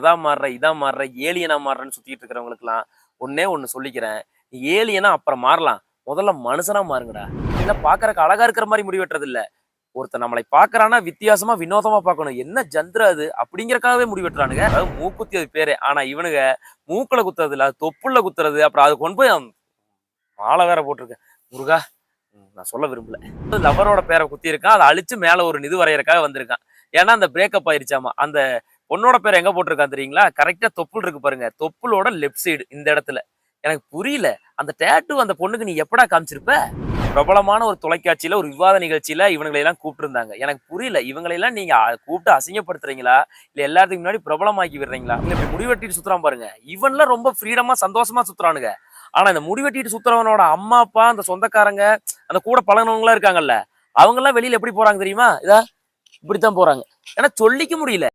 அதான் மாறுற இதான் மாறுற ஏலியனா மாறுறேன்னு சுத்திட்டு இருக்கிறவங்களுக்குலாம் ஒன்னே ஒன்னு சொல்லிக்கிறேன். ஏலியனா அப்புறம் மாறலாம். முதல்ல மனுஷனா மாறுங்கடா. இல்ல பாக்குறக்கு அழகா இருக்கிற மாதிரி முடிவெட்டுறது இல்ல ஒருத்தன் நம்மளை பாக்குறான்னா வித்தியாசமா வினோதமா பார்க்கணும். என்ன ஜந்திர அது? அப்படிங்கறக்காகவே முடிவெட்டுறானுங்க அதாவது மூக்குத்தி அது பேரு. ஆனா இவனுங்க மூக்குல குத்துறது இல்ல தொப்புள்ள குத்துறது. அப்புறம் அது கொண்டு போய் மாலை வேற போட்டிருக்கேன் முருகா நான் சொல்ல விரும்பல. லவரோட பேரை குத்தி இருக்கான் அதை அழிச்சு மேல ஒரு நிது வரையறக்காக வந்திருக்கான். ஏன்னா அந்த பிரேக்கப் ஆயிருச்சாமா? அந்த பொண்ணோட பேர் எங்க போட்டிருக்கான் தெரியுங்களா? கரெக்டா தொப்புள் இருக்கு பாருங்க. தொப்புளோட லெஃப்ட் சைடு இந்த இடத்துல. எனக்கு புரியல. அந்த டேட்டு அந்த பொண்ணுக்கு நீ எப்படா காமிச்சிருப்ப? பிரபலமான ஒரு தொலைக்காட்சியில ஒரு விவாத நிகழ்ச்சியில இவங்களை எல்லாம் கூப்பிட்டுருந்தாங்க. எனக்கு புரியல. இவங்களை எல்லாம் நீங்க கூப்பிட்டு அசிங்கப்படுத்துறீங்களா? இல்ல எல்லாத்துக்கும் முன்னாடி பிரபலமாக்கி விடுறீங்களா? இல்ல இப்படி முடிவெட்டிட்டு சுத்துறான் பாருங்க. இவன்லாம் ரொம்ப ஃப்ரீடமா சந்தோஷமா சுத்துறானுங்க. ஆனா இந்த முடிவெட்டிட்டு சுத்துறவனோட அம்மா அப்பா அந்த சொந்தக்காரங்க அந்த கூட பழகினவங்களா இருக்காங்கல்ல அவங்க எல்லாம் வெளியில எப்படி போறாங்க தெரியுமா? இதா இப்படித்தான் போறாங்க. ஏன்னா சொல்லிக்க முடியல.